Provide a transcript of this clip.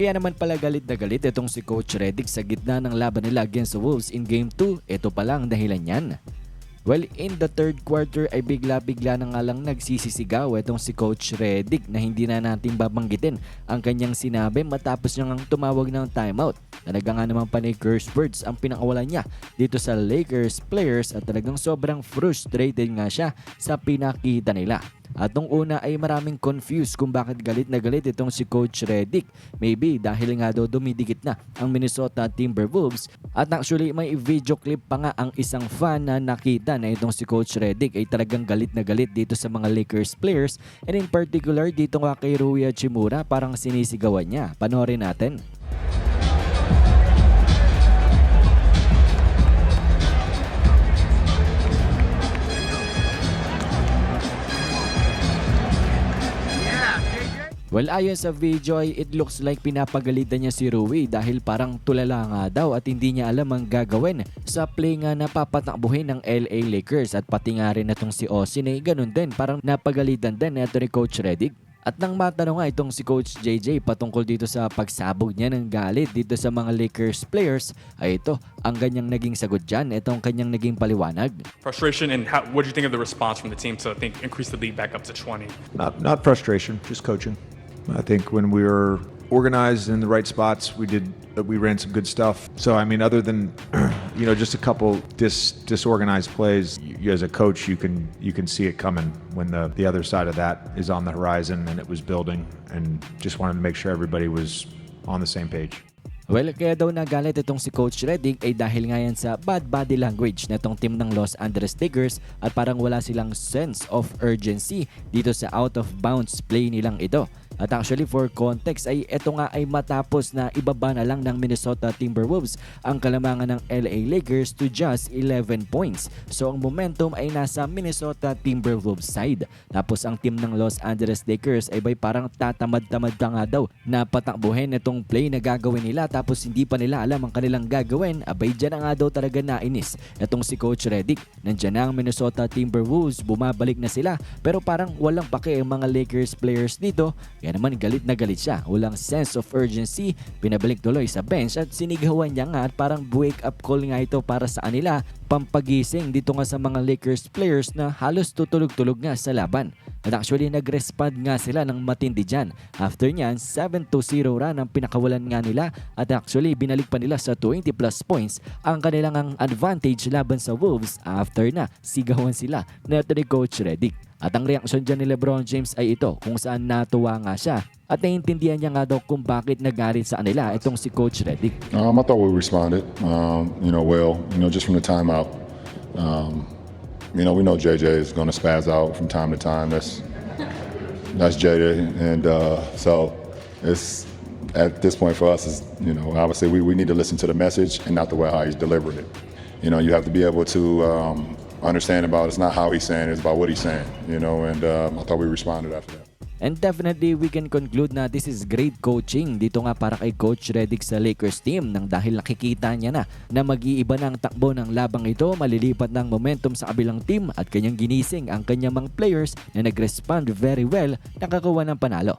Kaya naman pala galit na galit itong si Coach Redick sa gitna ng laban nila against the Wolves in Game 2. Ito pala ang dahilan niyan. Well, in the third quarter ay bigla-bigla na nga lang nagsisisigaw itong si Coach Redick na hindi na natin babanggitin ang kanyang sinabi matapos niya ngang tumawag ng timeout. Talaga nga naman panay curse words ang pinakawalan niya dito sa Lakers players at talagang sobrang frustrated nga siya sa pinakita nila. At nung una ay maraming confused kung bakit galit na galit itong si Coach Redick. Maybe dahil nga daw dumidikit na ang Minnesota Timberwolves. At actually may video clip pa nga ang isang fan na nakita na itong si Coach Redick ay talagang galit na galit dito sa mga Lakers players. And in particular dito nga kay Rui Hachimura parang sinisigawan niya. Panoorin natin. Well, ayon sa video ay it looks like pinapagalitan niya si Rui dahil parang tulala nga daw at hindi niya alam ang gagawin sa play nga na papatakbuhin ng LA Lakers at pati nga rin itong si Austin ay ganun din parang napagalitan din ito ni Coach Redick. At nang matanong nga itong si Coach JJ patungkol dito sa pagsabog niya ng galit dito sa mga Lakers players ay ito ang ganyang naging sagot dyan, itong kanyang naging paliwanag. frustration and how, what do you think of the response from the team to I think increase the lead back up to 20? Not, not frustration, just coaching. I think when we were organized in the right spots, we did uh, we ran some good stuff. So I mean, other than you know just a couple dis, disorganized plays, you, as a coach, you can you can see it coming when the the other side of that is on the horizon and it was building, and just wanted to make sure everybody was on the same page. Well, kaya daw nagalit itong si Coach Redick ay dahil nga yan sa bad body language na itong team ng Los Angeles Lakers at parang wala silang sense of urgency dito sa out of bounds play nilang ito. At actually for context ay ito nga ay matapos na ibaba na lang ng Minnesota Timberwolves ang kalamangan ng LA Lakers to just 11 points. So ang momentum ay nasa Minnesota Timberwolves side. Tapos ang team ng Los Angeles Lakers ay bay parang tatamad-tamad ka nga daw na patakbuhin itong play na gagawin nila tapos hindi pa nila alam ang kanilang gagawin. Abay dyan na nga daw talaga nainis itong si Coach Redick. Nandyan na ang Minnesota Timberwolves, bumabalik na sila pero parang walang pake ang mga Lakers players dito. Kaya naman galit na galit siya. Walang sense of urgency. Pinabalik tuloy sa bench at sinigawan niya nga at parang wake up call nga ito para sa kanila. Pampagising dito nga sa mga Lakers players na halos tutulog-tulog nga sa laban. At actually nag-respond nga sila ng matindi dyan. After nyan, 7-0 run ang pinakawalan nga nila at actually binalik pa nila sa 20 plus points ang kanilang ang advantage laban sa Wolves after na sigawan sila na ni Coach Redick. At ang reaksyon dyan ni Lebron James ay ito kung saan natuwa nga siya at naiintindihan niya nga daw kung bakit nagalit sa kanila itong si Coach Redick. Um, I thought we responded, um, you know, well, you know, just from the timeout. Um, you know, we know JJ is going to spaz out from time to time. That's that's JJ, and uh, so it's at this point for us is, you know, obviously we, we need to listen to the message and not the way how he's delivering it. You know, you have to be able to um, understand about it's not how he's saying it, it's about what he's saying. You know, and um, I thought we responded after that. And definitely we can conclude na this is great coaching dito nga para kay Coach Redick sa Lakers team nang dahil nakikita niya na na mag-iiba na ang takbo ng labang ito, malilipat ng momentum sa kabilang team at kanyang ginising ang kanyang mga players na nag-respond very well nakakawa ng panalo.